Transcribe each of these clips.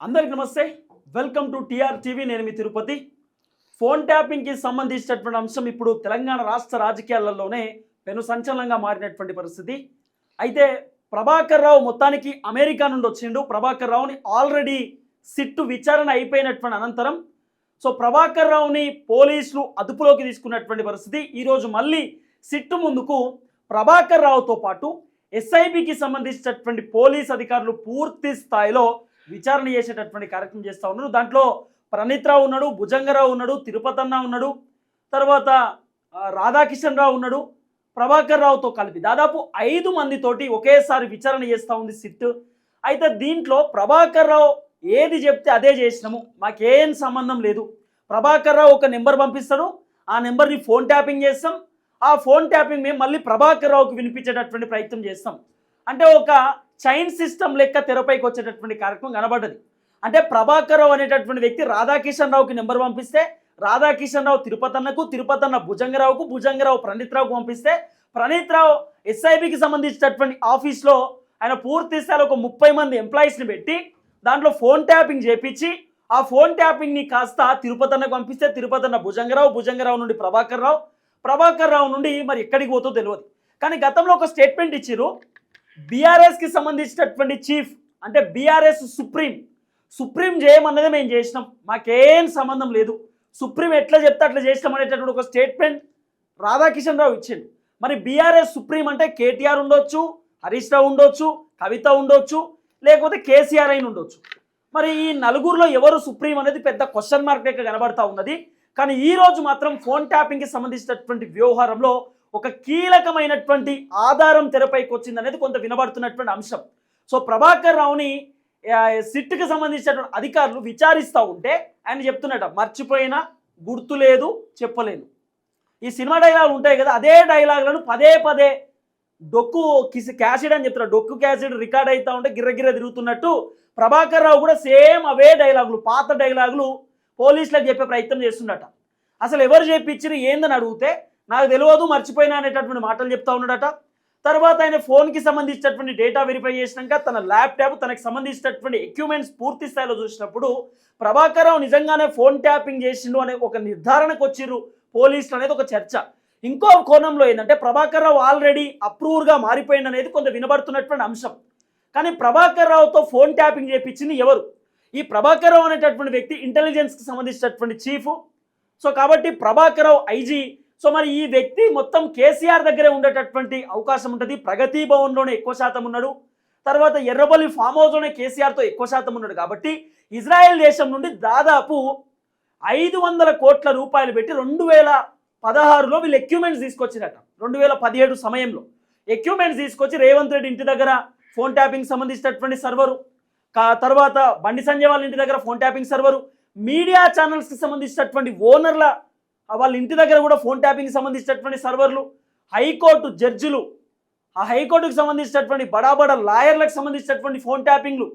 అందరికి నమస్తే. Welcome to TR TV. నేను మీ తిరుపతి. ఫోన్ ట్యాపింగ్కి సంబంధించినటువంటి అంశం ఇప్పుడు తెలంగాణ రాష్ట్ర రాజకీయాలలోనే పెను సంచలనంగా మారినటువంటి పరిస్థితి. అయితే ప్రభాకర్ రావు మొత్తానికి అమెరికా నుండి వచ్చిండు. ప్రభాకర్ రావుని ఆల్రెడీ సిట్టు విచారణ అయిపోయినటువంటి అనంతరం. సో ప్రభాకర్ రావుని పోలీసులు అదుపులోకి తీసుకున్నటువంటి పరిస్థితి. ఈరోజు మళ్ళీ సిట్టు ముందుకు ప్రభాకర్ రావుతో పాటు ఎస్ఐబికి సంబంధించినటువంటి పోలీస్ అధికారులు పూర్తి స్థాయిలో విచారణ చేసేటటువంటి కార్యక్రమం చేస్తూ ఉన్నారు దాంట్లో ప్రణీత్ రావు ఉన్నాడు భుజంగరావు ఉన్నాడు తిరుపతన్న ఉన్నాడు తర్వాత రాధాకిషన్ రావు ఉన్నాడు ప్రభాకర్ రావుతో కలిపి దాదాపు ఐదు మందితోటి ఒకేసారి విచారణ చేస్తూ ఉంది సిట్. అయితే దీంట్లో ప్రభాకర్ రావు ఏది చెప్తే అదే చేసినాము. మాకేం సంబంధం లేదు. ప్రభాకర్ రావు ఒక నెంబర్ పంపిస్తాడు. ఆ నెంబర్ని ఫోన్ ట్యాపింగ్ చేస్తాం. ఆ ఫోన్ ట్యాపింగ్ మేము మళ్ళీ ప్రభాకర్ రావుకి వినిపించేటటువంటి ప్రయత్నం చేస్తాం. అంటే ఒక చైన్ సిస్టమ్ లెక్క తెరపైకి వచ్చేటటువంటి కార్యక్రమం కనబడ్డది. అంటే ప్రభాకరరావు అనేటటువంటి వ్యక్తి రాధాకిషన్ రావుకి నెంబర్ పంపిస్తే రాధాకిషన్ రావు తిరుపతన్నకు తిరుపతన్న భుజంగరావుకు భుజంగరావు ప్రణీత్ రావుకు పంపిస్తే ప్రణీత్ రావు ఎస్ఐబికి సంబంధించినటువంటి ఆఫీస్లో ఆయన పూర్తి స్థాయిలో ఒక ముప్పై మంది ఎంప్లాయీస్ని పెట్టి దాంట్లో ఫోన్ ట్యాపింగ్ చేపించి ఆ ఫోన్ ట్యాపింగ్ని కాస్త తిరుపతన్నకు పంపిస్తే తిరుపతన్న భుజంగరావు భుజంగరావు నుండి ప్రభాకర్ రావు ప్రభాకర్ రావు నుండి మరి ఎక్కడికి పోతో తెలియదు కానీ గతంలో ఒక స్టేట్మెంట్ ఇచ్చిర్రు బీఆర్ఎస్కి సంబంధించినటువంటి చీఫ్ అంటే బీఆర్ఎస్ సుప్రీం సుప్రీం చేయమన్నదే మేము చేసినాం. మాకేం సంబంధం లేదు. సుప్రీం ఎట్లా చెప్తే అట్లా చేసినాం అనేటటువంటి ఒక స్టేట్మెంట్ రాధాకిషన్ రావు ఇచ్చిండు. మరి బీఆర్ఎస్ సుప్రీం అంటే కేటీఆర్ ఉండొచ్చు హరీష్ రావు ఉండొచ్చు కవిత ఉండొచ్చు లేకపోతే కేసీఆర్ అయిన ఉండొచ్చు. మరి ఈ నలుగురిలో ఎవరు సుప్రీం అనేది పెద్ద క్వశ్చన్ మార్క్ లెక్క కనబడతా ఉన్నది. కానీ ఈ రోజు మాత్రం ఫోన్ ట్యాపింగ్కి సంబంధించినటువంటి వ్యవహారంలో ఒక కీలకమైనటువంటి ఆధారం తెరపైకి వచ్చింది అనేది కొంత వినబడుతున్నటువంటి అంశం. సో ప్రభాకర్ రావుని సిట్కి సంబంధించినటువంటి అధికారులు విచారిస్తూ ఉంటే ఆయన చెప్తున్నట మర్చిపోయినా గుర్తు లేదు చెప్పలేను. ఈ సినిమా డైలాగులు ఉంటాయి కదా అదే డైలాగులను పదే పదే డొక్కు కిసి క్యాసిడ్ అని చెప్తారు డొక్కు క్యాసిడ్ రికార్డ్ అవుతూ ఉంటే గిర్రగిర్ర తిరుగుతున్నట్టు ప్రభాకర్ రావు కూడా సేమ్ అవే డైలాగులు పాత డైలాగులు పోలీసులకు చెప్పే ప్రయత్నం చేస్తున్నట అసలు ఎవరు చెప్పించారు ఏందని అడిగితే నాకు తెలియదు మర్చిపోయినా అనేటటువంటి మాటలు చెప్తా ఉన్నాడట. తర్వాత ఆయన ఫోన్కి సంబంధించినటువంటి డేటా వెరిఫై చేసినాక తన ల్యాప్టాప్ తనకు సంబంధించినటువంటి ఎక్విప్మెంట్స్ పూర్తి స్థాయిలో చూసినప్పుడు ప్రభాకరరావు నిజంగానే ఫోన్ ట్యాపింగ్ చేసిండు అనే ఒక నిర్ధారణకు వచ్చిర్రు పోలీసులు అనేది ఒక చర్చ. ఇంకో కోణంలో ఏంటంటే ప్రభాకరరావు ఆల్రెడీ అప్రూవర్గా మారిపోయింది అనేది కొంత వినబడుతున్నటువంటి అంశం. కానీ ప్రభాకరరావుతో ఫోన్ ట్యాపింగ్ చేపించింది ఎవరు? ఈ ప్రభాకరరావు అనేటటువంటి వ్యక్తి ఇంటెలిజెన్స్కి సంబంధించినటువంటి చీఫ్. సో కాబట్టి ప్రభాకర్రావు ఐజీ సో మరి ఈ వ్యక్తి మొత్తం కేసీఆర్ దగ్గరే ఉండేటటువంటి అవకాశం ఉంటుంది. ప్రగతి భవన్లోనే ఎక్కువ శాతం ఉన్నాడు. తర్వాత ఎర్రబల్లి ఫామ్ హౌస్లోనే కేసీఆర్తో ఎక్కువ శాతం ఉన్నాడు కాబట్టి ఇజ్రాయెల్ దేశం నుండి దాదాపు ఐదు వందల కోట్ల రూపాయలు పెట్టి రెండు వేల పదహారులో వీళ్ళు ఎక్విప్మెంట్స్ తీసుకొచ్చిరట. రెండు వేల పదిహేడు సమయంలో ఎక్విప్మెంట్స్ తీసుకొచ్చి రేవంత్ రెడ్డి ఇంటి దగ్గర ఫోన్ ట్యాపింగ్ సంబంధించినటువంటి సర్వరు కా- తర్వాత బండి సంజయ్ వాళ్ళ ఇంటి దగ్గర ఫోన్ ట్యాపింగ్ సర్వరు మీడియా ఛానల్స్కి సంబంధించినటువంటి ఓనర్ల వాళ్ళ ఇంటి దగ్గర కూడా ఫోన్ ట్యాపింగ్ సంబంధించినటువంటి సర్వర్లు హైకోర్టు జడ్జిలు ఆ హైకోర్టుకు సంబంధించినటువంటి బడా బడా లాయర్లకు సంబంధించినటువంటి ఫోన్ ట్యాపింగ్లు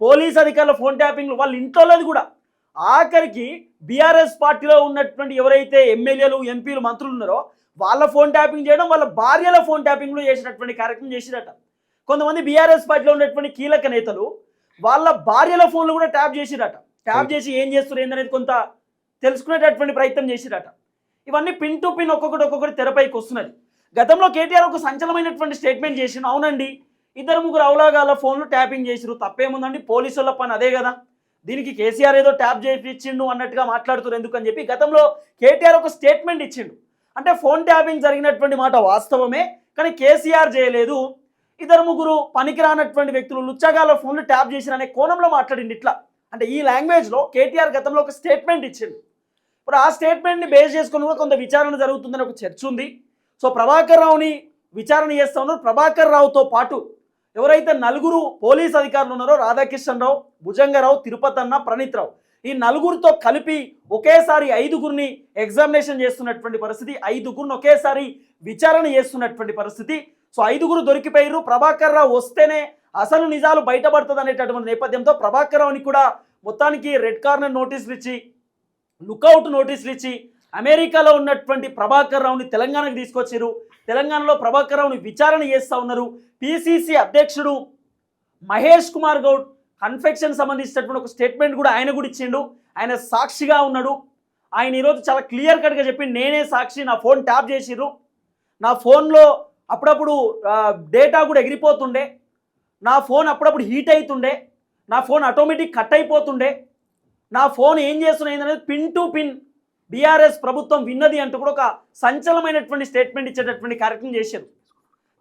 పోలీస్ అధికారుల ఫోన్ ట్యాపింగ్లు వాళ్ళ ఇంట్లోది కూడా. ఆఖరికి బీఆర్ఎస్ పార్టీలో ఉన్నటువంటి ఎవరైతే ఎమ్మెల్యేలు ఎంపీలు మంత్రులు ఉన్నారో వాళ్ళ ఫోన్ ట్యాపింగ్ చేయడం వాళ్ళ భార్యల ఫోన్ ట్యాపింగ్లు చేసినటువంటి కార్యక్రమం చేసిరట. కొంతమంది బీఆర్ఎస్ పార్టీలో ఉన్నటువంటి కీలక నేతలు వాళ్ళ భార్యల ఫోన్లు కూడా ట్యాప్ చేసిరట. ట్యాప్ చేసి ఏం చేస్తారు ఏందనేది కొంత తెలుసుకునేటటువంటి ప్రయత్నం చేసిరట. ఇవన్నీ పిన్ టు పిన్ ఒక్కొక్కటి ఒక్కొక్కటి తెరపైకి వస్తున్నది. గతంలో కేటీఆర్ ఒక సంచలనమైనటువంటి స్టేట్మెంట్ చేసిన అవునండి. ఇద్దరు ముగ్గురు అవలాగాల ఫోన్లు ట్యాపింగ్ చేసిరు తప్పేముందండి? పోలీసుల పని అదే కదా. దీనికి కేసీఆర్ ఏదో ట్యాప్ చేయించిండు అన్నట్టుగా మాట్లాడుతున్నారు ఎందుకని చెప్పి గతంలో కేటీఆర్ ఒక స్టేట్మెంట్ ఇచ్చిండు. అంటే ఫోన్ ట్యాపింగ్ జరిగినటువంటి మాట వాస్తవమే కానీ కేసీఆర్ చేయలేదు. ఇద్దరు ముగ్గురు పనికిరానటువంటి వ్యక్తులు లుచ్చగాల ఫోన్లు ట్యాప్ చేసిన అనే కోణంలో మాట్లాడింది ఇట్లా. అంటే ఈ లాంగ్వేజ్లో కేటీఆర్ గతంలో ఒక స్టేట్మెంట్ ఇచ్చిండు. ఇప్పుడు ఆ స్టేట్మెంట్ని బేస్ చేసుకుని కూడా కొంత విచారణ జరుగుతుందని ఒక చర్చ ఉంది. సో ప్రభాకర్ రావుని విచారణ చేస్తా ఉన్నారు. ప్రభాకర్ రావుతో పాటు ఎవరైతే నలుగురు పోలీస్ అధికారులు ఉన్నారో రాధాకిషన్ భుజంగరావు తిరుపతి అన్న ప్రణీత్ రావు ఈ నలుగురితో కలిపి ఒకేసారి ఐదుగురిని ఎగ్జామినేషన్ చేస్తున్నటువంటి పరిస్థితి ఐదుగురిని ఒకేసారి విచారణ చేస్తున్నటువంటి పరిస్థితి. సో ఐదుగురు దొరికిపోయారు ప్రభాకర్ రావు వస్తేనే అసలు నిజాలు బయటపడుతుంది అనేటటువంటి నేపథ్యంతో ప్రభాకర్ రావుని కూడా మొత్తానికి రెడ్ కార్నర్ నోటీసులు ఇచ్చి లుకౌట్ నోటీసులు ఇచ్చి అమెరికాలో ఉన్నటువంటి ప్రభాకర్ రావుని తెలంగాణకు తీసుకొచ్చారు తెలంగాణలో ప్రభాకర్ రావుని విచారణ చేస్తూ ఉన్నారు. పిసిసి అధ్యక్షుడు మహేష్ కుమార్ గౌడ్ కన్ఫెక్షన్ సంబంధించినటువంటి ఒక స్టేట్మెంట్ కూడా ఆయన కూడా ఇచ్చిండు. ఆయన సాక్షిగా ఉన్నాడు. ఆయన ఈరోజు చాలా క్లియర్ కట్గా చెప్పి నేనే సాక్షి నా ఫోన్ ట్యాప్ చేసిర్రు. నా ఫోన్లో అప్పుడప్పుడు డేటా కూడా ఎగిరిపోతుండే. నా ఫోన్ అప్పుడప్పుడు హీట్ అవుతుండే నా ఫోన్ ఆటోమేటిక్ కట్ అయిపోతుండే. నా ఫోన్ ఏం చేస్తున్నాయి అనేది పిన్ టు పిన్ బీఆర్ఎస్ ప్రభుత్వం విన్నది అంటూ కూడా ఒక సంచలనమైనటువంటి స్టేట్మెంట్ ఇచ్చేటటువంటి కార్యక్రమం చేశారు.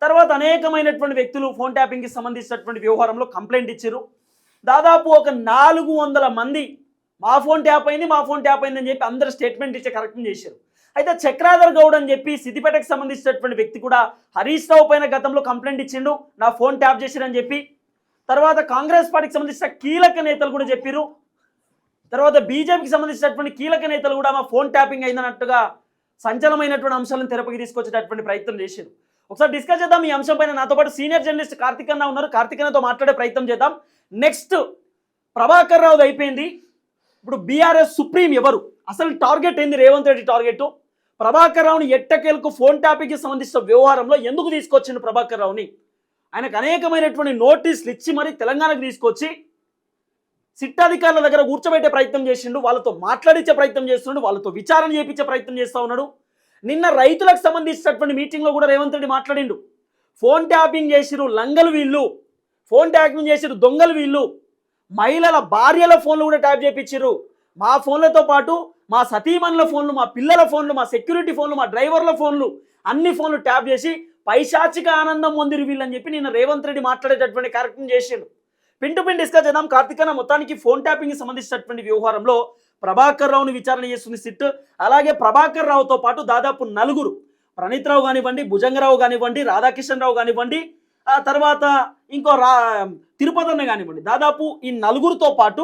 తర్వాత అనేకమైనటువంటి వ్యక్తులు ఫోన్ ట్యాపింగ్కి సంబంధించినటువంటి వ్యవహారంలో కంప్లైంట్ ఇచ్చారు. దాదాపు ఒక నాలుగు వందల మంది మా ఫోన్ ట్యాప్ అయింది మా ఫోన్ ట్యాప్ అయింది అని చెప్పి అందరు స్టేట్మెంట్ ఇచ్చే కరెక్షన్ చేశారు. అయితే చక్రాధర్ గౌడ్ అని చెప్పి సిద్దిపేటకు సంబంధించినటువంటి వ్యక్తి కూడా హరీష్ రావు పైన గతంలో కంప్లైంట్ ఇచ్చిండు నా ఫోన్ ట్యాప్ చేసిరని చెప్పి. తర్వాత కాంగ్రెస్ పార్టీకి సంబంధించిన కీలక నేతలు కూడా చెప్పారు తర్వాత బీజేపీకి సంబంధించినటువంటి కీలక నేతలు కూడా మా ఫోన్ ట్యాపింగ్ అయిందన్నట్టుగా సంచలనమైనటువంటి అంశాలను తెరపకి తీసుకొచ్చేటటువంటి ప్రయత్నం చేశారు ఒకసారి డిస్కస్ చేద్దాం ఈ అంశం పైన. నాతో పాటు సీనియర్ జర్నలిస్ట్ కార్తిక్ అన్న ఉన్నారు. కార్తిక్ అన్నతో మాట్లాడే ప్రయత్నం చేద్దాం. నెక్స్ట్ ప్రభాకర్ రావుది అయిపోయింది. ఇప్పుడు బీఆర్ఎస్ సుప్రీం ఎవరు? అసలు టార్గెట్ ఏంది? రేవంత్ రెడ్డి టార్గెట్. ప్రభాకర్ రావుని ఎట్టకేలకు ఫోన్ ట్యాపింగ్కి సంబంధించిన వ్యవహారంలో ఎందుకు తీసుకొచ్చిండు ప్రభాకర్ రావుని? ఆయనకు అనేకమైనటువంటి నోటీసులు ఇచ్చి మరి తెలంగాణకు తీసుకొచ్చి సిట్ అధికారుల దగ్గర కూర్చోబెట్టే ప్రయత్నం చేసిండు వాళ్ళతో మాట్లాడించే ప్రయత్నం చేస్తున్నాడు వాళ్ళతో విచారణ చేపించే ప్రయత్నం చేస్తూ ఉన్నాడు. నిన్న రైతులకు సంబంధించినటువంటి మీటింగ్లో కూడా రేవంత్ రెడ్డి మాట్లాడిండు. ఫోన్ ట్యాపింగ్ చేసిరు లంగలు వీళ్ళు. ఫోన్ ట్యాపింగ్ చేసిరు దొంగలు వీళ్ళు. మహిళల భార్యల ఫోన్లు కూడా ట్యాప్ చేయించారు మా ఫోన్లతో పాటు మా సతీమణుల ఫోన్లు మా పిల్లల ఫోన్లు మా సెక్యూరిటీ ఫోన్లు మా డ్రైవర్ల ఫోన్లు అన్ని ఫోన్లు ట్యాప్ చేసి పైశాచిక ఆనందం పొందిరు వీళ్ళని చెప్పి నిన్న రేవంత్ రెడ్డి మాట్లాడేటటువంటి కార్యక్రమం చేసిండు. పిన్ టు పిన్ డిస్కస్ చేద్దాం. కార్తికన మొత్తానికి ఫోన్ ట్యాపింగ్ సంబంధించినటువంటి వ్యవహారంలో ప్రభాకర్ రావుని విచారణ చేస్తుంది సిట్. అలాగే ప్రభాకర్ రావుతో పాటు దాదాపు నలుగురు. ప్రణీత్ రావు కానివ్వండి భుజంగరావు కానివ్వండి రాధాకిషన్ రావు కానివ్వండి ఆ తర్వాత ఇంకో రా తిరుపతి అన్న కానివ్వండి. దాదాపు ఈ నలుగురితో పాటు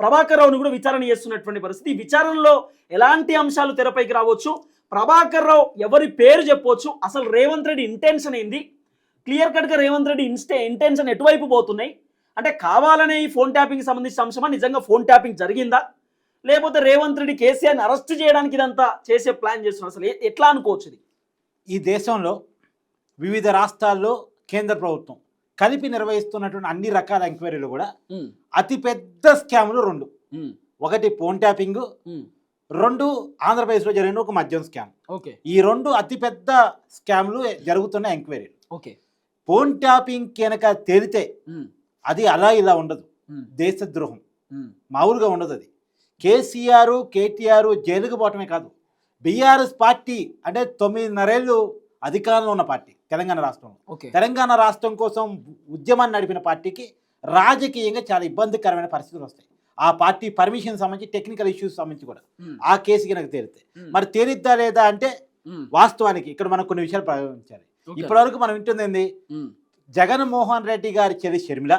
ప్రభాకర్ రావుని కూడా విచారణ చేస్తున్నటువంటి పరిస్థితి. ఈ విచారణలో ఎలాంటి అంశాలు తెరపైకి రావచ్చు? ప్రభాకర్ రావు ఎవరి పేరు చెప్పవచ్చు అసలు రేవంత్ రెడ్డి ఇంటెన్షన్ ఏంది? క్లియర్ కట్గా రేవంత్ రెడ్డి ఇన్స్టే ఇంటెన్షన్ ఎటువైపు పోతున్నాయి? అంటే కావాలనే ఈ ఫోన్ ట్యాపింగ్ సంబంధించిన అంశమా? నిజంగా ఫోన్ ట్యాపింగ్ జరిగిందా? లేకపోతే రేవంత్ రెడ్డి కేసీఆర్ని అరెస్ట్ చేయడానికి ఇదంతా చేసే ప్లాన్ చేస్తున్నారు అసలు. ఎట్లా అనుకోవచ్చు ఇది? ఈ దేశంలో వివిధ రాష్ట్రాల్లో కేంద్ర ప్రభుత్వం కలిపి నిర్వహిస్తున్నటువంటి అన్ని రకాల ఎంక్వైరీలు కూడా అతిపెద్ద స్కాములు రెండు. ఒకటి ఫోన్ ట్యాపింగ్ రెండు ఆంధ్రప్రదేశ్లో జరిగిన ఒక మద్యం స్కామ్. ఓకే. ఈ రెండు అతిపెద్ద స్కామ్లు జరుగుతున్న ఎంక్వైరీలు. ఓకే. ఫోన్ ట్యాపింగ్ కనుక తేలితే అది అలా ఇలా ఉండదు. దేశద్రోహం. మామూలుగా ఉండదు అది. కేసీఆర్ కేటీఆర్ జైలుకు పోవటమే కాదు. బీఆర్ఎస్ పార్టీ అంటే తొమ్మిదిన్నరేళ్ళు అధికారంలో ఉన్న పార్టీ తెలంగాణ రాష్ట్రంలో. ఓకే. తెలంగాణ రాష్ట్రం కోసం ఉద్యమాన్ని నడిపిన పార్టీకి రాజకీయంగా చాలా ఇబ్బందికరమైన పరిస్థితులు వస్తాయి. ఆ పార్టీ పర్మిషన్ సంబంధించి టెక్నికల్ ఇష్యూస్ సంబంధించి కూడా. ఆ కేసు కనుక తేలితే. మరి తేలిద్దా లేదా అంటే వాస్తవానికి ఇక్కడ మనం కొన్ని విషయాలు ప్రారంభించాలి ఇప్పటివరకు మనం వింటుంది ఏంది జగన్మోహన్ రెడ్డి గారి చెల్లి షర్మిల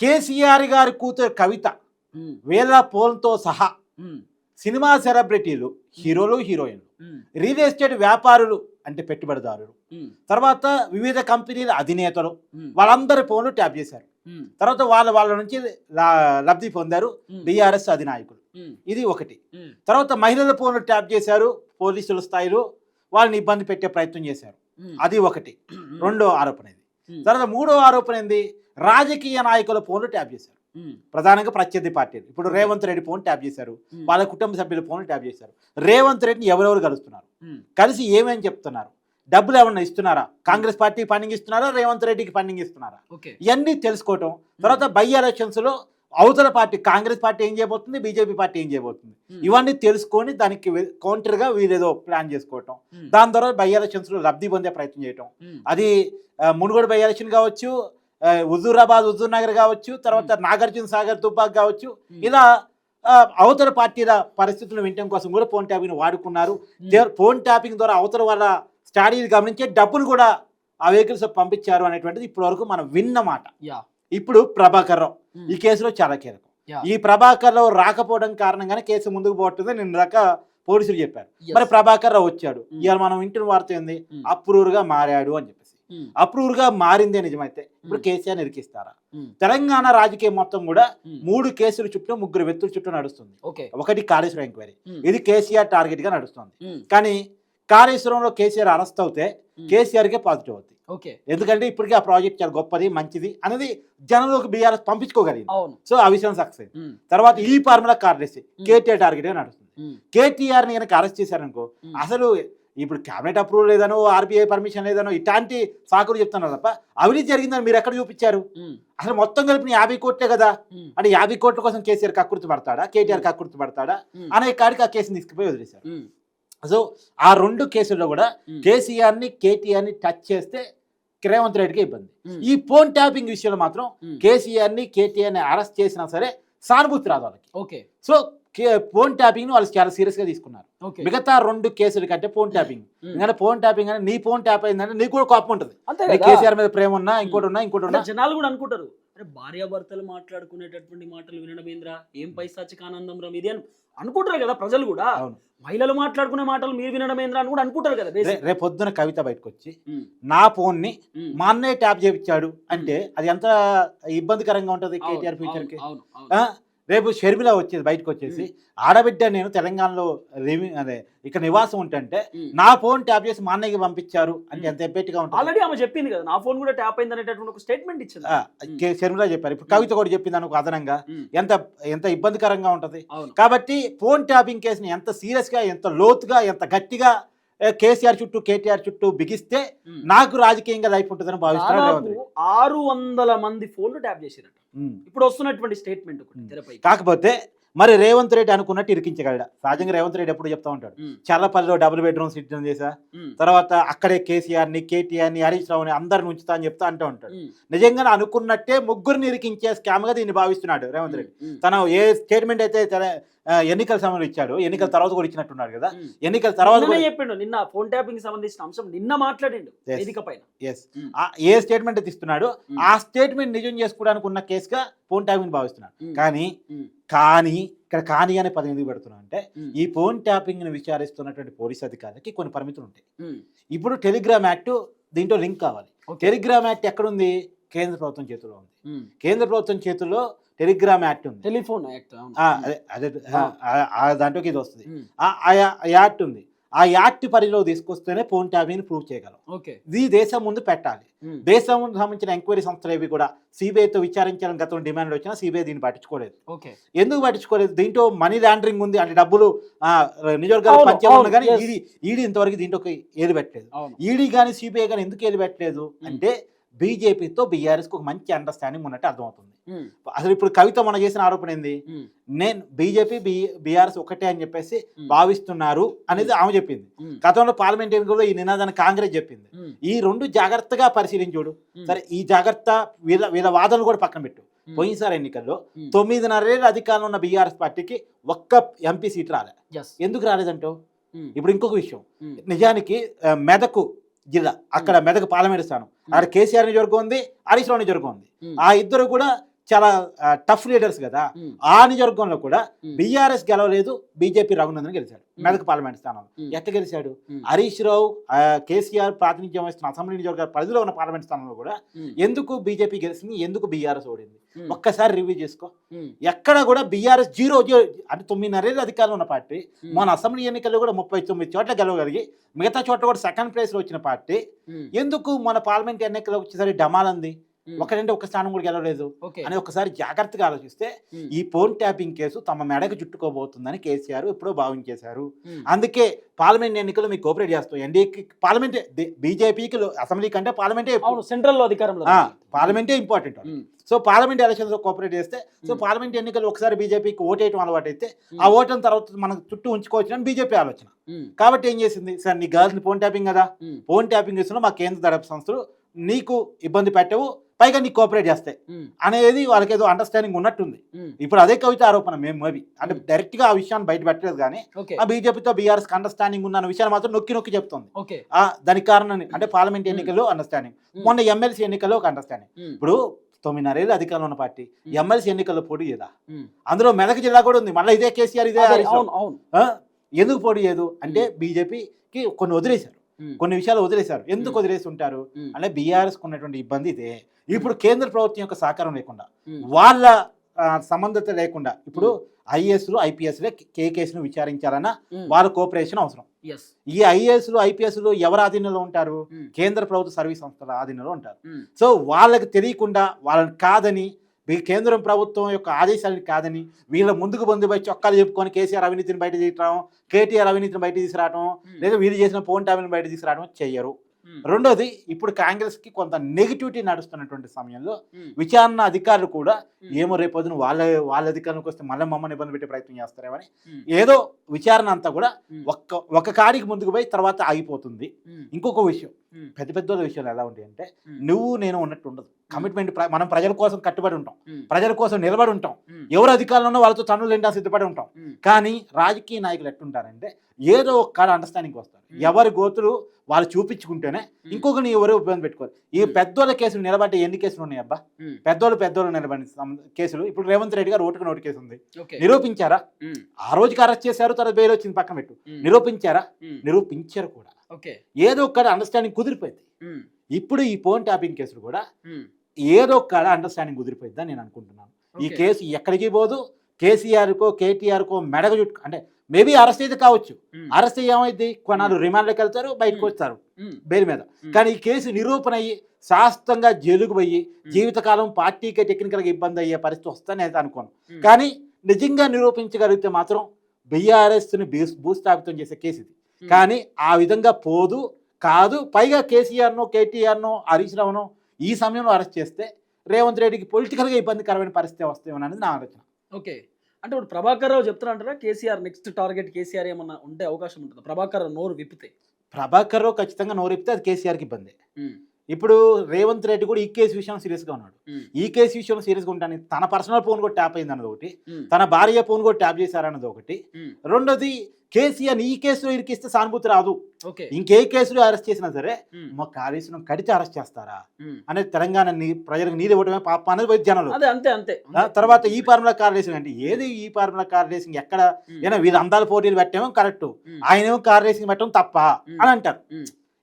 కేసీఆర్ గారి కూతురు కవిత వేల పోల్తో సహా సినిమా సెలబ్రిటీలు హీరోలు హీరోయిన్లు. రియల్ ఎస్టేట్ వ్యాపారులు అంటే పెట్టుబడిదారులు. తర్వాత వివిధ కంపెనీల అధినేతలు వాళ్ళందరి ఫోన్లు ట్యాప్ చేశారు. తర్వాత వాళ్ళ వాళ్ళ నుంచి లబ్ధి పొందారు బీఆర్ఎస్ అధినాయకులు. ఇది ఒకటి. తర్వాత మహిళల ఫోన్లు ట్యాప్ చేశారు పోలీసుల స్థాయిలో వాళ్ళని ఇబ్బంది పెట్టే ప్రయత్నం చేశారు. అది ఒకటి. రెండో ఆరోపణ ఇది. తర్వాత మూడో ఆరోపణ ఏంది? రాజకీయ నాయకుల ఫోన్లు ట్యాప్ చేశారు. ప్రధానంగా ప్రత్యర్థి పార్టీలు. ఇప్పుడు రేవంత్ రెడ్డి ఫోన్ ట్యాప్ చేశారు. వాళ్ళ కుటుంబ సభ్యుల ఫోన్లు ట్యాప్ చేశారు. రేవంత్ రెడ్డిని ఎవరెవరు కలుస్తున్నారు? కలిసి ఏమేమి చెప్తున్నారు? డబ్బులు ఏమన్నా ఇస్తున్నారా? కాంగ్రెస్ పార్టీ ఫండింగ్ ఇస్తున్నారా? రేవంత్ రెడ్డికి ఫండింగ్ ఇస్తున్నారా? ఇవన్నీ తెలుసుకోవటం. తర్వాత బై ఎలక్షన్స్లో అవతల పార్టీ కాంగ్రెస్ పార్టీ ఏం చేయబోతుంది? బీజేపీ పార్టీ ఏం చేయబోతుంది? ఇవన్నీ తెలుసుకొని దానికి వె- కౌంటర్గా వీరేదో ప్లాన్ చేసుకోవటం. దాని ద్వారా బై ఎలక్షన్స్లో లబ్ధి పొందే ప్రయత్నం చేయటం. అది మునుగోడు బై ఎలక్షన్ కావచ్చు హుజూరాబాద్ హుజూర్ నగర్ కావచ్చు తర్వాత నాగార్జున సాగర్ తుపాక్ కావచ్చు. ఇలా అవతల పార్టీల పరిస్థితులను వినటం కోసం కూడా ఫోన్ ట్యాపింగ్ వాడుకున్నారు. ఫోన్ ట్యాపింగ్ ద్వారా అవతల వాళ్ళ స్టడీలు గమనించే డబ్బులు కూడా ఆ వెహికల్స్ పంపించారు అనేటువంటిది ఇప్పటి వరకు మనం విన్న మాట. యా. ఇప్పుడు ప్రభాకర్ రావు ఈ కేసులో చాలా కీలకం. ఈ ప్రభాకర్ రావు రాకపోవడం కారణంగానే కేసు ముందుకు పోతుంది నిన్న దాకా పోలీసులు చెప్పారు. మరి ప్రభాకర్ రావు వచ్చాడు. ఇవాళ మనం వింటున్న వార్త ఏంది? Mm. అప్రూవర్గా మారాడు అని అప్రూవర్గా మారిందే నిజమైతే. ఇప్పుడు. కేసీఆర్ నిరికిస్తారా? తెలంగాణ రాజకీయం మొత్తం కూడా మూడు కేసుల చుట్టూ ముగ్గురు వ్యక్తుల చుట్టూ నడుస్తుంది. ఒకటి కాళేశ్వరం ఎంక్వైరీ. ఇది కేసీఆర్ టార్గెట్గా నడుస్తుంది కానీ కాళేశ్వరంలో కేసీఆర్ అరెస్ట్ అవుతే కేసీఆర్ కే పాజిటివ్ అవుతుంది ఓకే. ఎందుకంటే ఇప్పటికీ ఆ ప్రాజెక్ట్ చాలా గొప్పది మంచిది అనేది జనంలోకి బీఆర్ఎస్ పంపించుకోగలిగింది. సో ఆ విషయం సక్సెస్ తర్వాత ఈ ఫార్ములా కార్డెస్ కేటీఆర్ టార్గెట్ నడుస్తుంది. ఉమ్, కేటీఆర్ని కనుక అరెస్ట్ చేశారనుకో. అసలు ఇప్పుడు క్యాబినెట్ అప్రూవల్ లేదనో ఆర్బీఐ పర్మిషన్ లేదనో ఇట్లాంటి సాకులు చెప్తున్నారు తప్ప అవినీతి జరిగిందని మీరు ఎక్కడ చూపించారు? అసలు మొత్తం కలిపి యాభై కోట్లే కదా? అంటే యాభై కోట్ల కోసం కేసీఆర్ కక్కుర్తి పడతాడా? కేటీఆర్ కక్కుర్తి పడతాడా? అనే కాడికి ఆ కేసుని తీసుకుపోయి వదిలేశారు. సో ఆ రెండు కేసుల్లో కూడా ఉమ్, కేసీఆర్ని కేటీఆర్ని టచ్ చేస్తే రేవంత్ రెడ్డికి ఇబ్బంది. ఈ ఫోన్ ట్యాపింగ్ విషయంలో మాత్రం ఉమ్, కేసీఆర్ని కేటీఆర్ని అరెస్ట్ చేసినా సరే సానుభూతి రాదు వాళ్ళకి. ఓకే. సో ఫోన్ ట్యాపింగ్ను వాళ్ళు చాలా సీరియస్గా తీసుకున్నారు మిగతా రెండు కేసుల కంటే ఫోన్ ట్యాపింగ్. ఎందుకంటే ఫోన్ ట్యాపింగ్ అని నీ ఫోన్ ట్యాప్ అయిందంటే నీకు కూడా కోపం ఉంటుంది. కేసీఆర్ మీద ప్రేమ ఉన్నా ఇంకోటి ఉన్నా ఇంకోటి ఉన్నా. జనాలు కూడా అనుకుంటారు అరే భార్యాభర్తలు మాట్లాడుకునేటటువంటి మాటలు వినడం ఏంద్రా? ఏం పైసాచిక ఆనందం రా ఇది అని అనుకుంటారు కదా ప్రజలు కూడా. మహిళలు మాట్లాడుకునే మాటలు మీరు వినడం ఏంద్రా అని కూడా అనుకుంటారు కదా రేపు పొద్దున కవిత బయటకు వచ్చి నా ఫోన్ని. మా అన్నయ్య ట్యాప్ చేయించాడు అంటే అది ఎంత ఇబ్బందికరంగా ఉంటుంది కేటీఆర్ ఫ్యూచర్కి? రేపు షర్మిల వచ్చేది బయటకు వచ్చేసి ఆడబిడ్డ నేను తెలంగాణలో రివి అదే ఇక్కడ నివాసం ఉంటుంటే ఉమ్. నా ఫోన్ ట్యాప్ చేసి మా అన్నయ్యకి పంపించారు ఉమ్. ఎంత ఎబ్బెట్టుగా ఉంటుంది. ఆల్రెడీ ఆమె చెప్పింది కదా నా ఫోన్ కూడా ట్యాప్ అయింది అనేటటువంటి ఒక స్టేట్మెంట్ ఇచ్చింది. షర్మిల చెప్పారు. ఇప్పుడు కవిత కూడా చెప్పింది అనుకో అదనంగా. ఎంత ఎంత ఇబ్బందికరంగా ఉంటుంది. కాబట్టి ఫోన్ ట్యాపింగ్ కేసుని ఎంత సీరియస్గా ఎంత లోతుగా ఎంత గట్టిగా కేసీఆర్ చుట్టూ కేటీఆర్ చుట్టూ బిగిస్తే. నాకు రాజకీయంగా లైఫ్ ఉంటుందని భావిస్తున్నాను. ఆరు వందల మంది ఫోన్లు ట్యాప్ చేసిరట ఉమ్. ఇప్పుడు వస్తున్నటువంటి స్టేట్మెంట్ ఒకటి కాకపోతే మరి రేవంత్ రెడ్డి అనుకున్నట్టు ఇరికించగలడా? సహజంగా రేవంత్ రెడ్డి ఎప్పుడు చెప్తా ఉంటాడు. చల్లపల్లిలో డబుల్ బెడ్రూమ్ సిద్ధం చేశా. తర్వాత అక్కడే కేసీఆర్ని కేటీఆర్ని హరీష్ రావుని అందరిని ఉంచుతా అని చెప్తా అంటూ ఉంటాడు. నిజంగా అనుకున్నట్టే ముగ్గురిని ఇరికించే స్కామ్గా దీన్ని భావిస్తున్నాడు రేవంత్ రెడ్డి. తను ఏ స్టేట్మెంట్ అయితే ఎన్నికల సమయంలో ఇచ్చాడు. ఎన్నికల తర్వాత కూడా ఇచ్చినట్టున్నాడు కదా. ఎన్నికల తర్వాత కూడా చెప్పిండు నిన్న ఫోన్ ట్యాపింగ్ సంబంధించిన అంశం నిన్న మాట్లాడిండు. వేదిక పైన. ఎస్. ఏ స్టేట్మెంట్ ఇస్తున్నాడో ఉమ్. ఆ స్టేట్మెంట్ నిజం చేసుకోవడానికి ఉన్న కేసుగా ఫోన్ ట్యాపింగ్ భావిస్తున్నాడు. కానీ కానీ ఇక్కడ కానీ అనే పదం ఎందుకు పెడుతున్నా అంటే ఈ ఫోన్ ట్యాపింగ్ని విచారిస్తున్నటువంటి పోలీస్ అధికారులకి కొన్ని పరిమితులు ఉంటాయి. ఇప్పుడు టెలిగ్రామ్ యాక్ట్ దీంట్లో లింక్ కావాలి. టెలిగ్రామ్ యాక్ట్ ఎక్కడుంది? కేంద్ర ప్రభుత్వం చేతిలో ఉంది. కేంద్ర ప్రభుత్వం చేతుల్లో టెలిగ్రామ్ యాక్ట్ ఉంది. టెలిఫోన్ యాక్ట్ అదే దాంట్లోకి ఇది వస్తుంది. యాక్ట్ ఉంది. ఆ యాక్ట్ పరిధిలో తీసుకొస్తేనే ఫోన్ ట్యాపింగ్ ప్రూవ్ చేయగలం. ఇది దేశం ముందు పెట్టాలి. దేశం సంబంధించిన ఎంక్వైరీ సంస్థలు ఏవి కూడా సిబిఐతో విచారించాలని గతంలో డిమాండ్లు వచ్చినా సిబిఐ దీన్ని పట్టించుకోలేదు. ఎందుకు పట్టించుకోలేదు? దీంట్లో మనీ లాండరింగ్ ఉంది అంటే డబ్బులు నిజవర్గాలు అవును, పంచే ఉంది అవును, కానీ. ఈడీ ఈడీ ఇంతవరకు దీంట్లోకి ఏది పెట్టలేదు. ఈడీ కానీ సిబిఐ కానీ ఎందుకు ఏది పెట్టలేదు? అంటే బీజేపీతో బీఆర్ఎస్కి ఒక మంచి అండర్స్టాండింగ్ ఉన్నట్టు అర్థమవుతుంది. అసలు ఇప్పుడు కవిత మన చేసిన ఆరోపణ ఏంది? నేను బీజేపీ బి బీఆర్ఎస్ ఒకటే అని చెప్పేసి భావిస్తున్నారు అనేది ఆమె చెప్పింది. గతంలో పార్లమెంట్ ఎన్నికల్లో ఈ నినాదాన్ని కాంగ్రెస్ చెప్పింది. ఈ రెండు జాగ్రత్తగా పరిశీలించుడు సరే ఈ జాగ్రత్త వీళ్ళ వీళ్ళ వాదనలు కూడా పక్కన పెట్టు. పోయినసారి ఎన్నికల్లో తొమ్మిదిన్నరేళ్ళ అధికారంలో ఉన్న బీఆర్ఎస్ పార్టీకి ఒక్క ఎంపీ సీట్ రాలే. ఎందుకు రాలేదంటో ఇప్పుడు ఇంకొక విషయం. నిజానికి మెదకు జిల్లా అక్కడ మెదక్ పార్లమెంట్ స్థానం. అక్కడ కేసీఆర్ నియోజకవర్గం ఉంది హరీష్ రావు నియోజకవర్గం ఉంది. ఆ ఇద్దరు కూడా చాలా టఫ్ లీడర్స్ కదా. ఆ నియోజకవర్గంలో కూడా బీఆర్ఎస్ గెలవలేదు బీజేపీ రఘునందన్ గెలిచాడు. మెదక్ పార్లమెంట్ స్థానంలో. ఎట్లా గెలిచాడు? హరీష్ రావు కేసీఆర్ ప్రాతినిధ్యం వహిస్తున్న అసెంబ్లీ నియోజకవర్గ పరిధిలో ఉన్న పార్లమెంట్ స్థానంలో కూడా ఎందుకు బీజేపీ గెలిచింది ఎందుకు బీఆర్ఎస్ ఓడింది? ఒక్కసారి రివ్యూ చేసుకో. ఎక్కడ కూడా బీఆర్ఎస్ జీరో అంటే తొమ్మిదిన్నరేళ్ళు అధికారంలో ఉన్న పార్టీ మన అసెంబ్లీ ఎన్నికల్లో కూడా ముప్పై తొమ్మిది చోట్ల గెలవగలిగి మిగతా చోట్ల కూడా సెకండ్ ప్లేస్లో వచ్చిన పార్టీ. ఎందుకు మన పార్లమెంట్ ఎన్నికల్లో వచ్చేసరికి డమాలంది ఉమ్, ఒకటంటే ఒక స్థానం కూడా గెలవలేదు. అని ఒకసారి జాగ్రత్తగా ఆలోచిస్తే ఈ ఫోన్ ట్యాపింగ్ కేసు తమ మెడకు చుట్టుకోబోతుందని కేసీఆర్ ఎప్పుడో భావించేశారు. అందుకే పార్లమెంట్ ఎన్నికలు మీకు కోఆపరేట్ చేస్తాం. ఎన్డీఏకి పార్లమెంట్ బీజేపీకి అసెంబ్లీ కంటే పార్లమెంటే ఎక్కువ. అవును సెంట్రల్లో అధికారంలో పార్లమెంటే important so parliament elections cooperate చేస్తే సో. పార్లమెంట్ ఎన్నికలు ఒకసారి బీజేపీకి ఓటేయటం అలవాటు అయితే ఆ ఓటం తర్వాత మనకు చుట్టూ ఉంచుకోవచ్చు అని బీజేపీ ఆలోచన. కాబట్టి ఏం చేసింది? సార్ నీ గర్ల్స్ని ఫోన్ ట్యాపింగ్ కదా? ఫోన్ ట్యాపింగ్ చేస్తున్నా మా కేంద్ర దళపు సంస్థలు నీకు ఇబ్బంది పెట్టవు పైగా నీకు కోఆపరేట్ చేస్తాయి. అనేది వాళ్ళకి ఏదో అండర్స్టాండింగ్ ఉన్నట్టుంది ఇప్పుడు అదే కవిత ఆరోపణ మేము మేబీ. అంటే. డైరెక్ట్గా ఆ విషయాన్ని బయట పెట్టలేదు కానీ ఆ బీజేపీతో బీఆర్ఎస్ అండర్స్టాండింగ్ ఉన్న విషయాన్ని మాత్రం నొక్కి నొక్కి చెప్తుంది. దానికి కారణం అంటే పార్లమెంట్ ఎన్నికల్లో అండర్స్టాండింగ్. మొన్న ఎమ్మెల్సీ ఎన్నికల్లో ఒక అండర్స్టాండింగ్ ఇప్పుడు తొమ్మిదిన్నరేళ్ళు అధికారంలో ఉన్న పార్టీ. ఎమ్మెల్సీ ఎన్నికల్లో పోటీ చేయదా? అందులో మెదక్ జిల్లా కూడా ఉంది. మళ్ళీ ఇదే కేసీఆర్ ఇదే? ఎందుకు పోటీ చేయదు? అంటే బీజేపీకి కొన్ని వదిలేశారు. కొన్ని విషయాలు వదిలేశారు. ఎందుకు. వదిలేసి ఉంటారు అంటే బీఆర్ఎస్ ఉన్నటువంటి ఇబ్బంది ఇదే. ఇప్పుడు కేంద్ర ప్రభుత్వం యొక్క సహకారం లేకుండా వాళ్ళ సంబంధత లేకుండా ఇప్పుడు ఐఏఎస్లు ఐపీఎస్లే కే కేసును విచారించాలన్న వాళ్ళ కోఆపరేషన్ అవసరం. ఈ ఐఏఎస్లు ఐపీఎస్లు ఎవరి ఆధీనంలో ఉంటారు? కేంద్ర ప్రభుత్వ సర్వీస్ సంస్థల ఆధీనంలో ఉంటారు. సో వాళ్ళకి తెలియకుండా వాళ్ళని కాదని ఈ కేంద్రం ప్రభుత్వం యొక్క ఆదేశాలను కాదని వీళ్ళ ముందుకు బంధు పోయి చొక్కాలు చెప్పుకొని కేసీఆర్ అవినీతిని బయట తీసుకురావడం కేటీఆర్ అవినీతిని బయట తీసుకురావడం లేదా వీళ్ళు చేసిన ఫోన్ ట్యాబ్ని బయట తీసుకురావడం చెయ్యరు ఉమ్, రెండోది ఇప్పుడు కాంగ్రెస్కి కొంత నెగిటివిటీ నడుస్తున్నటువంటి సమయంలో విచారణ అధికారులు కూడా ఏమో రేపొద్దున వాళ్ళ వాళ్ళ అధికారంలోకి వస్తే మళ్ళీ మమ్మల్ని ఇబ్బంది పెట్టే ప్రయత్నం చేస్తారేమని ఏదో విచారణ అంతా కూడా ఒక్క ఒక కాడికి ముందుకు పోయి తర్వాత ఆగిపోతుంది. ఇంకొక విషయం పెద్ద పెద్ద విషయాలు ఎలా ఉంటాయి అంటే నువ్వు నేను ఉన్నట్టు ఉండదు. కమిట్మెంట్ మనం ప్రజల కోసం కట్టుబడి ఉంటాం. ప్రజల కోసం నిలబడి ఉంటాం. ఎవరు అధికారంలో ఉన్నో వాళ్ళతో తన్నులు తింటా సిద్ధపడి ఉంటాం. కానీ రాజకీయ నాయకులు ఎట్టుంటారంటే ఏదో ఒక కాడ అండర్స్టాండింగ్ వస్తారు. ఎవరి గోతులు వాళ్ళు చూపించుకుంటేనే ఇంకొకరిని ఎవరు ఇబ్బంది పెట్టుకోరు. ఈ. పెద్దోళ్ళ కేసులు నిలబడ్డే ఎన్ని కేసులు ఉన్నాయి అబ్బా? పెద్దోళ్ళు పెద్దోళ్ళు నిలబడి కేసులు. ఇప్పుడు రేవంత్ రెడ్డి గారు ఓటుకు నోటు కేసు ఉంది. నిరూపించారా? ఆ రోజుకి అరెస్ట్ చేశారు తర్వాత బెయిల్ వచ్చింది పక్కన పెట్టు. నిరూపించారా? నిరూపించారు కూడా. ఏదో ఒక అండర్స్టాండింగ్ కుదిరిపోయింది. ఇప్పుడు ఈ ఫోన్ ట్యాపింగ్ కేసులు కూడా ఏదో ఒక అండర్స్టాండింగ్ కుదిరిపోయిందని నేను అనుకుంటున్నాను. ఈ కేసు ఎక్కడికి పోదు కేసీఆర్కో కేటీఆర్కో మెడగ చుట్టు అంటే మేబీ అరెస్ట్ అయితే కావచ్చు. అరెస్ట్ ఏమైంది కొన్నాళ్ళు రిమాండ్లోకి వెళ్తారు బయటకు. వస్తారు బెయిల్ మీద. కానీ ఈ కేసు నిరూపణ అయ్యి శాస్త్రంగా జైలుకు పోయి జీవితకాలం పార్టీకే టెక్నికల్గా ఇబ్బంది అయ్యే పరిస్థితి వస్తుందని అయితే అనుకోను. కానీ నిజంగా నిరూపించగలిగితే మాత్రం బీఆర్ఎస్ని భూస్థాపితం చేసే కేసు ఇది. కానీ ఆ విధంగా పోదు కాదు. పైగా కేసీఆర్నో కేటీఆర్నో హరీష్ రావునో ఈ సమయంలో అరెస్ట్ చేస్తే రేవంత్ రెడ్డికి పొలిటికల్గా ఇబ్బందికరమైన పరిస్థితి వస్తామని అనేది నా ఆలోచన. ఓకే. అంటే ఇప్పుడు ప్రభాకర్ రావు చెప్తారంటారా కేసీఆర్ నెక్స్ట్ టార్గెట్ కేసీఆర్ ఏమన్నా ఉండే అవకాశం ఉంటుంది? ప్రభాకర్ రావు నోరు విప్పితే. ప్రభాకర్ రావు ఖచ్చితంగా నోరెప్పితే అది కేసీఆర్కి ఇబ్బంది. ఇప్పుడు రేవంత్ రెడ్డి కూడా ఈ కేసు విషయంలో సీరియస్గా ఉన్నాడు. ఈ కేసు విషయంలో సీరియస్గా ఉంటాను తన పర్సనల్ ఫోన్ కూడా ట్యాప్ అయింది అన్నది ఒకటి తన భార్య ఫోన్ కూడా ట్యాప్ చేశారన్నది ఒకటి. రెండోది కేసీఆర్ ఈ కేసులో ఇరికిస్తే సానుభూతి రాదు. ఇంకే కేసులో అరెస్ట్ చేసినా సరే మా కాళేశ్వరం కడితే అరెస్ట్ చేస్తారా. అనేది తెలంగాణ నీ ప్రజలకు నీరు ఇవ్వడమే పాప అనేది జనాలు. అంతే అంతే. తర్వాత ఈ ఫార్ములా కార్ రేసింగ్ అంటే ఏది ఈ ఫార్ములా కార్ రేసింగ్? ఎక్కడ? ఏనా వీళ్ళు అందాల పోటీలు పెట్టేమో కరెక్ట్. ఆయనేమో కార్ రేసింగ్ పెట్టడం తప్ప. అని అంటారు.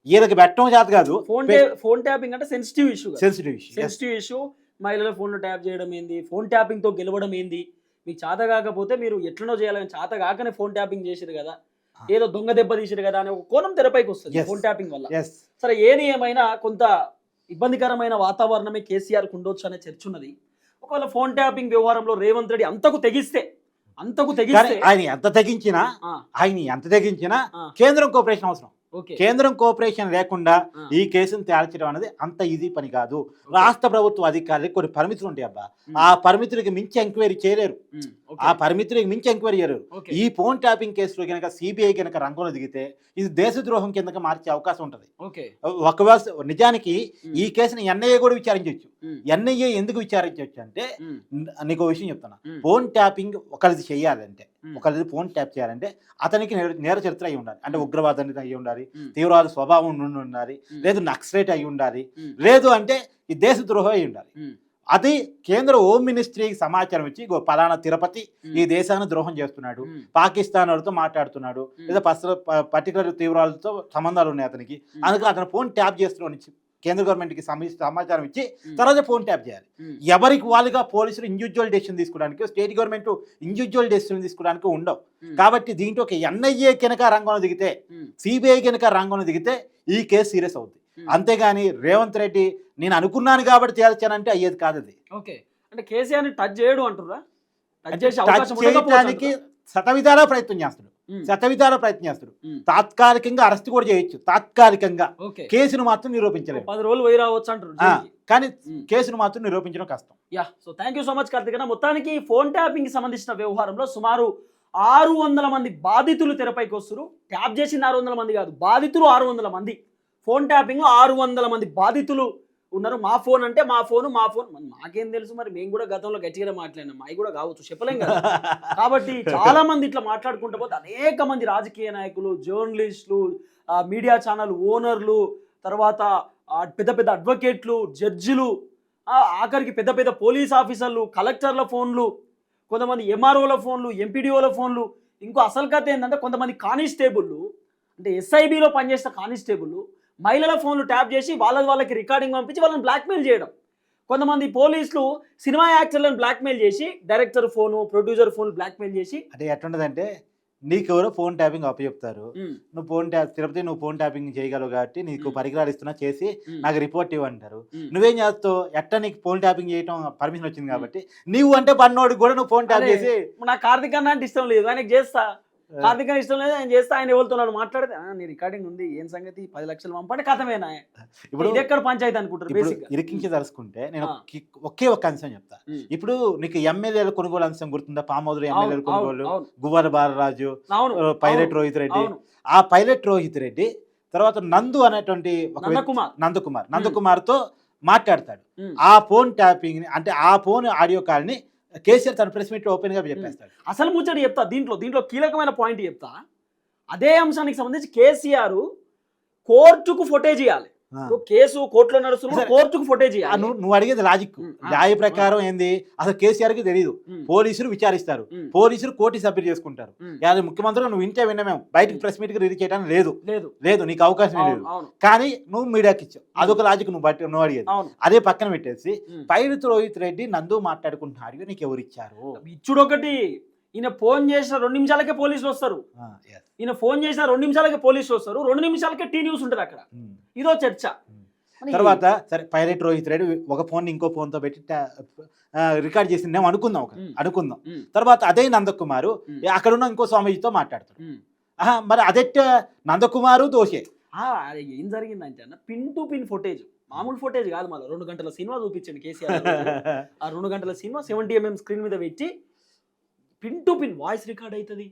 వీళ్ళకి పెట్టడం చేత కాదు ఫోన్ ఫోన్ ట్యాపింగ్ అంటే sensitive issue sensitive issue sensitive issue మహిళల ఫోన్లో ట్యాప్ చేయడం ఏంది? ఫోన్ ట్యాపింగ్తో గెలవడం ఏంది? మీకు చేత కాకపోతే మీరు ఎట్లనో చేయాలని చేత కాకనే ఫోన్ ట్యాపింగ్ చేసిరు కదా. ఏదో దొంగ దెబ్బ తీసిరు కదా అనే ఒక కోణం తెరపైకి వస్తుంది. ఫోన్ ట్యాపింగ్ వల్ల సరే ఏది ఏమైనా కొంత ఇబ్బందికరమైన వాతావరణమే కేసీఆర్ ఉండొచ్చు అనే చర్చ ఉన్నది ఒకవేళ ఫోన్ ట్యాపింగ్ వ్యవహారంలో రేవంత్ రెడ్డి అంతకు తెగిస్తే అంతకు తెగిస్తే ఆయన ఎంత తగ్గించినా ఆ, ఆయన ఎంత తగ్గించినా ఆ. కేంద్రం కోఆపరేషన్ అవసరం కేంద్రం కోఆపరేషన్ లేకుండా ఈ కేసును తేల్చడం అనేది అంత ఈజీ పని కాదు. రాష్ట్ర ప్రభుత్వ అధికారులకు కొన్ని పరిమితులు ఉంటాయి అబ్బా. ఆ పరిమితులకి మించి ఎంక్వైరీ చేయలేరు. ఆ పరిమితులకి మించి ఎంక్వైరీ చేయలేరు ఓకే, ఈ ఫోన్ ట్యాపింగ్ కేసులో కనుక సిబిఐ కనుక రంగంలో దిగితే ఇది దేశద్రోహం కిందకి మార్చే అవకాశం ఉంటుంది. ఒకవేళ నిజానికి ఈ కేసుని ఎన్ఐఏ కూడా విచారించవచ్చు. ఎన్ఐఏ ఎందుకు విచారించవచ్చు అంటే నీకు విషయం చెప్తున్నా. ఫోన్ ట్యాపింగ్ ఒకరిది చేయాలంటే ఒకరిది ఫోన్ ట్యాప్ చేయాలంటే అతనికి నేర- చరిత్ర అయి ఉండాలి. అంటే ఉగ్రవాదానికి అయి ఉండాలి తీవ్రవాద స్వభావం నుండి ఉండాలి లేదు నక్సలైట్ అయి ఉండాలి లేదు అంటే ఈ దేశద్రోహం అయి ఉండాలి. అది కేంద్ర హోమ్ మినిస్ట్రీకి సమాచారం ఇచ్చి "ఇగో పలానా తిరుపతి ఈ దేశాన్ని ద్రోహం చేస్తున్నాడు పాకిస్తాన్ వాళ్ళతో మాట్లాడుతున్నాడు లేదా పర్సనల్ పర్టికులర్ తీవ్రాలతో సంబంధాలు ఉన్నాయి అతనికి. అందుకని అతను ఫోన్ ట్యాప్ చేస్తున్నాడు కేంద్ర గవర్నమెంట్కి సమీ- సమాచారం ఇచ్చి తర్వాత ఫోన్ ట్యాప్ చేయాలి. ఎవరికి వాళ్ళుగా పోలీసులు ఇండివిజువల్ డెసిషన్ తీసుకోవడానికి స్టేట్ గవర్నమెంట్ ఇండివిజువల్ డెసిషన్ తీసుకోవడానికి ఉండవు. కాబట్టి దీంట్లో ఒక ఎన్ఐఏ కనుక రంగంలో దిగితే సిబిఐ కనుక రంగంలో దిగితే ఈ కేసు సీరియస్ అవుతుంది ఉమ్. అంతేగాని రేవంత్ రెడ్డి నేను అనుకున్నాను కాబట్టి తేల్చానంటే అయ్యేది కాదు అది ఓకే. అంటే కేసీఆర్ టచ్ చేయడు అంటురా టచ్ చేయడానికి శతవిధాల ప్రయత్నం చేస్తాడు. ఉమ్, శతవిధాల ప్రయత్నం చేస్తాడు తాత్కాలికంగా అరెస్ట్ కూడా చేయొచ్చు. తాత్కాలికంగా ఓకే. కేసును మాత్రం నిరూపించలేము పది రోజులు పోయి రావచ్చు అంటారు. కానీ. కేసును మాత్రం నిరూపించడం కష్టం. Yeah so thank so much Karthik మొత్తానికి ఫోన్ ట్యాపింగ్కి సంబంధించిన వ్యవహారంలో సుమారు ఆరు వందల మంది బాధితులు తెరపైకి వస్తారు ట్యాప్ చేసింది ఆరు వందల మంది కాదు బాధితులు ఆరు వందల మంది. ఫోన్ ట్యాపింగ్ ఆరు వందల మంది బాధితులు ఉన్నారు. మా ఫోన్ అంటే మా ఫోన్ మా ఫోన్. మాకేం తెలుసు మరి? మేము కూడా గతంలో గట్టిగానే మాట్లాడినాం. మావి కూడా కావచ్చు. చెప్పలేం కదా? కాబట్టి చాలా మంది ఇట్లా మాట్లాడుకుంటూ పోతే అనేక మంది రాజకీయ నాయకులు జర్నలిస్టులు మీడియా ఛానల్ ఓనర్లు తర్వాత పెద్ద పెద్ద అడ్వకేట్లు జడ్జిలు ఆఖరికి పెద్ద పెద్ద పోలీస్ ఆఫీసర్లు కలెక్టర్ల ఫోన్లు కొంతమంది ఎంఆర్ఓల ఫోన్లు ఎంపీడీఓల ఫోన్లు. ఇంకో అసలు కథ ఏంటంటే కొంతమంది కానిస్టేబుళ్ళు అంటే ఎస్ఐబిలో పనిచేసిన కానిస్టేబుల్ మహిళల ఫోన్లు ట్యాప్ చేసి వాళ్ళ వాళ్ళకి రికార్డింగ్ పంపించి వాళ్ళని బ్లాక్మెయిల్ చేయడం. కొంతమంది పోలీసులు సినిమా యాక్టర్లను బ్లాక్మెయిల్ చేసి director phone producer phone blackmail చేసి అంటే ఎట్లుంటదంటే నీకెవరో ఫోన్ ట్యాపింగ్ అప్పచెప్తారు. నువ్వు ఫోన్ ట్యాప్ తిరుపతి నువ్వు ఫోన్ ట్యాపింగ్ చేయగలవు కాబట్టి నీకు. పరికరాలు ఇస్తున్నా చేసి నాకు రిపోర్ట్ ఇవ్వంటారు. నువ్వేం చేస్తావు? ఎట్ట నీకు ఫోన్ ట్యాపింగ్ చేయటం పర్మిషన్ వచ్చింది కాబట్టి నువ్వు అంటే పన్నోడికి కూడా నువ్వు ఫోన్ ట్యాప్ చేసి నాకు కార్తీక్ అన్న అంటే ఇష్టం లేదు ఆయనకి చేస్తా. కార్తీక్ ఇష్టం లేదు ఆయన చేస్తా ఆయన ఎవరుతున్నాడు మాట్లాడితే "ఆ, నీ రికార్డింగ్ ఉంది ఏం సంగతి? పది లక్షలు పంపండి కథమేనా ఇప్పుడు ఇది ఎక్కడ పంచాయతీ అనుకుంటారు బేసిక్ ఇరికించి తలుసుకుంటే నేను. ఒకే- ఒకే ఒక్క అంశం చెప్తా. ఇప్పుడు నీకు ఎమ్మెల్యేల కొనుగోలు అంశం గుర్తుందా? పామోదరు ఎమ్మెల్యేల కొనుగోలు గువ్వల బాలరాజు పైలట్ రోహిత్ రెడ్డి. ఆ పైలట్ రోహిత్ రెడ్డి తర్వాత నందు అనేటువంటి ఒక నందకుమార్. నందకుమార్. తో మాట్లాడతాడు. ఆ ఫోన్ ట్యాపింగ్ని అంటే ఆ ఫోన్ ఆడియో కాల్ని కేసీఆర్ తన ప్రెస్ మీట్ ఓపెన్గా చెప్పేస్తాడు. అసలు ముచ్చట చెప్తా దీంట్లో దీంట్లో కీలకమైన పాయింట్ చెప్తా. అదే అంశానికి సంబంధించి కేసీఆర్ కోర్టుకు ఫోటేజ్ ఇవ్వాలి కేసు కోర్టులో నడుస్తున్న. కోర్టుకు ఫోటేజ్ నువ్వు అడిగేది లాజిక్ న్యాయ ప్రకారం ఏంది? అసలు కేసీఆర్కి తెలియదు పోలీసులు విచారిస్తారు. పోలీసులు కోర్టు సభ్యులు చేసుకుంటారు. ఉమ్. యాది ముఖ్యమంత్రిగా నువ్వు ఇంటే విన్నామేం బయటకు ప్రెస్ మీట్కి రిలీజ్ చేయడానికి లేదు. లేదు. లేదు నీకు అవకాశం లేదు. కానీ నువ్వు మీడియాకి ఇచ్చావు. అదొక లాజిక్ నువ్వు బట్టి నువ్వు అడిగేది. అదే పక్కన పెట్టేసి. పైరుతు రోహిత్ రెడ్డి నందు మాట్లాడుకుంటున్నారు నీకు ఎవరు ఇచ్చారు ఇచ్చుడు ఒకటి. ఈయన ఫోన్ చేసిన రెండు నిమిషాలకే పోలీసులు వస్తారు ఆ, yes. ఈయన ఫోన్ చేసిన రెండు నిమిషాలకే పోలీసులు వస్తారు రెండు నిమిషాలకే టీ న్యూస్ ఉంటుంది అక్కడ ఉమ్. ఇదో చర్చ. మరి తర్వాత సరే పైలట్ రోహిత్ రెడ్డి ఒక ఫోన్ ఇంకో phone తో పెట్టి రికార్డ్ చేసిందేమో అనుకుందాం ఒక ఉమ్. అనుకుందాం తర్వాత అదే నందకుమారు అక్కడ ఉన్న ఇంకో స్వామీజీతో మాట్లాడతాడు. ఆహా, మరి అదెట్ట నందకుమారు దోషే అది ఏం జరిగిందంటే అన్న పిన్ టు పిన్ ఫుటేజ్ మామూలు ఫుటేజ్ కాదు మళ్ళీ రెండు గంటల సినిమా చూపించండి కేసీఆర్. ఆ రెండు గంటల సినిమా సెవెంటీ ఎంఎం స్క్రీన్ మీద పెట్టి pin to pin voice record అవుతుంది.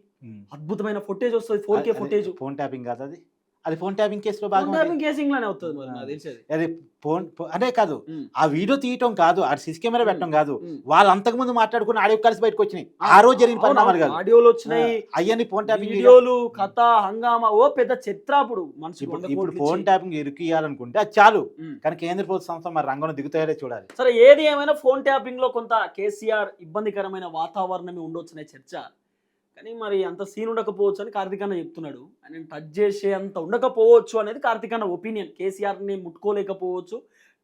అద్భుతమైన ఫుటేజ్ వస్తుంది four K footage. Phone tapping కాదు అది. అది ఫోన్ ట్యాపింగ్ కేసులో భాగం కేసింగ్లోనే అవుతుంది మరి నాకు తెలిసేది. అది ఫోన్ అదే కాదు ఆ వీడియో తీయటం కాదు ఆ సిసి కెమెరా పెట్టడం కాదు. వాళ్ళు అంతకుముందు మాట్లాడుకుని ఆడియో కలిసి బయటకు వచ్చినాయి. ఆ రోజు జరిగిన పరిణామాలు కాదు. ఆడియోలు వచ్చినాయి. అయ్యని ఫోన్ ట్యాపింగ్ వీడియోలు కథ హంగామా ఓ పెద్ద చిత్ర అప్పుడు మనిషి ఇప్పుడు ఫోన్. ట్యాపింగ్ ఇరికియాలనుకుంటే అది చాలు. కానీ కేంద్ర ప్రభుత్వ సంస్థ మరి రంగంలో దిగుతాయో చూడాలి. సరే ఏది ఏమైనా ఫోన్ ట్యాపింగ్లో కొంత కేసీఆర్ ఇబ్బందికరమైన వాతావరణమే ఉండొచ్చనే చర్చ. కానీ మరి అంత సీన్ ఉండకపోవచ్చు అని కార్తీక్ అన్న చెప్తున్నాడు. ఆయన టచ్ చేసే అంత ఉండకపోవచ్చు అనేది కార్తీక్ అన్న ఒపీనియన్ కేసీఆర్ని ముట్టుకోలేకపోవచ్చు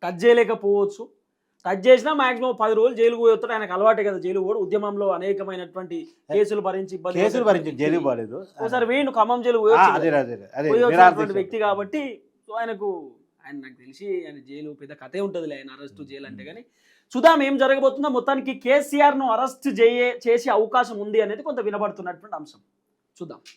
టచ్ చేయలేకపోవచ్చు. టచ్ చేసినా మాక్సిమం పది రోజులు జైలు పోతాడు ఆయనకు అలవాటే కదా జైలు కూడా ఉద్యమంలో అనేకమైనటువంటి కేసులు భరించి ఇబ్బంది కేసులు భరించి జైలు. పోలేదు. ఒకసారి వేణు ఖమ్మం జైలు పోయొచ్చు. వ్యక్తి కాబట్టి సో ఆయనకు ఆయన నాకు తెలిసి ఆయన జైలు పెద్ద కథే ఉంటుందిలే. ఆయన అరెస్ట్ జైలు అంటే కానీ చూద్దాం ఏం జరగబోతుందో. మొత్తానికి కేసీఆర్ను అరెస్ట్ చేయ చేసే అవకాశం ఉంది అనేది కొంత వినబడుతున్నటువంటి అంశం. చూద్దాం.